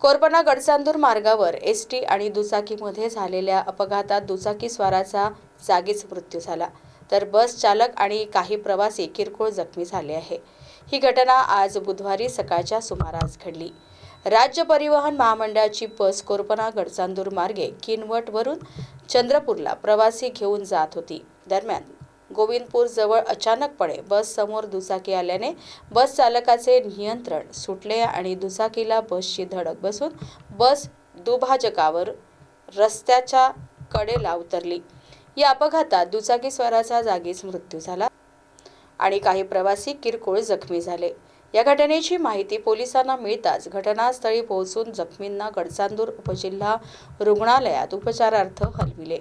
कोरपणा गडचांदूर मार्गावर S T आणि दुचाकीमध्ये झालेल्या अपघातात दुचाकी स्वाराचा जागीच मृत्यू झाला. तर बस चालक आणि काही प्रवासी किरकोळ जखमी झाले आहे. ही घटना आज बुधवारी सकाळच्या सुमारास घडली. राज्य परिवहन महामंडळाची बस कोरपणा गडचांदूर मार्गे किनवटवरून चंद्रपूरला प्रवासी घेऊन जात होती. दरम्यान गोविंदपूरजवळ अचानकपणे बससमोर दुचाकी आल्याने बस चालकाचे नियंत्रण सुटले आणि दुचाकीला बसची धडक बसून बस दुभाजकावर रस्त्याच्या कडेला उतरली. या अपघातात दुचाकीस्वाराचा जागीच मृत्यू झाला आणि काही प्रवासी किरकोळ जखमी झाले. या घटनेची माहिती पोलिसांना मिळताच घटनास्थळी पोहोचून जखमींना गडचांदूर उपजिल्हा रुग्णालयात उपचारार्थ हलविले.